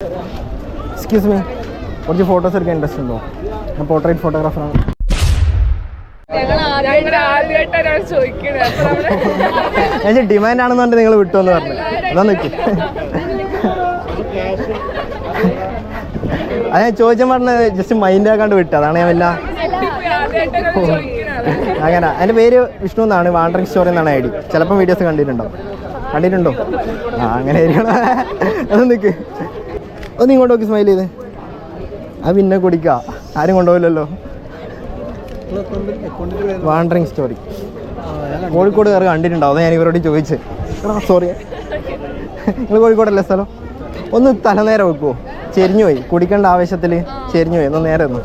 Excuse me കുറച്ച് photos എടുക്കാൻ interest ഉണ്ടോ? ഞാൻ പോർട്രേറ്റ് ഫോട്ടോഗ്രാഫറാണ് ഞാൻ ഡിമാൻഡ് ആണെന്ന് പറഞ്ഞിട്ട് നിങ്ങൾ വിട്ടുവെന്ന് പറഞ്ഞു. അതാ നോക്കി അത് ഞാൻ ചോദിച്ചാൽ പറഞ്ഞത് ജസ്റ്റ് മൈൻഡ് ആക്കാണ്ട് വിട്ടു. അതാണ് ഞാൻ ആദ്യമായിട്ട് അങ്ങനെ. എന്റെ പേര് വിഷ്ണു എന്നാണ്. വാണ്ടറിങ് സ്റ്റോറി എന്നാണ് ഐ ഡി. ചിലപ്പം വീഡിയോസ് കണ്ടിട്ടുണ്ടോ കണ്ടിട്ടുണ്ടോ? ആ അങ്ങനെ ആയിരിക്കണം. അത് നിൽക്ക് ഒന്ന് ഇങ്ങോട്ട് നോക്കി സ്മൈൽ ചെയ്തേ. അത് പിന്നെ കുടിക്കുക ആരും കൊണ്ടുപോകില്ലല്ലോ. വാണ്ടറിങ് സ്റ്റോറി കോഴിക്കോട് കയറി കണ്ടിട്ടുണ്ടോ അതാ ഞാൻ ഇവരോട് ചോദിച്ചത് സോറി നിങ്ങൾ കോഴിക്കോടല്ലേ സ്ഥലം? ഒന്ന് തലനേരം വെക്കുമോ ചെരിഞ്ഞു പോയി കുടിക്കേണ്ട ആവശ്യത്തിൽ ചെരിഞ്ഞു പോയി ഒന്ന് നേരെ ഒന്ന്.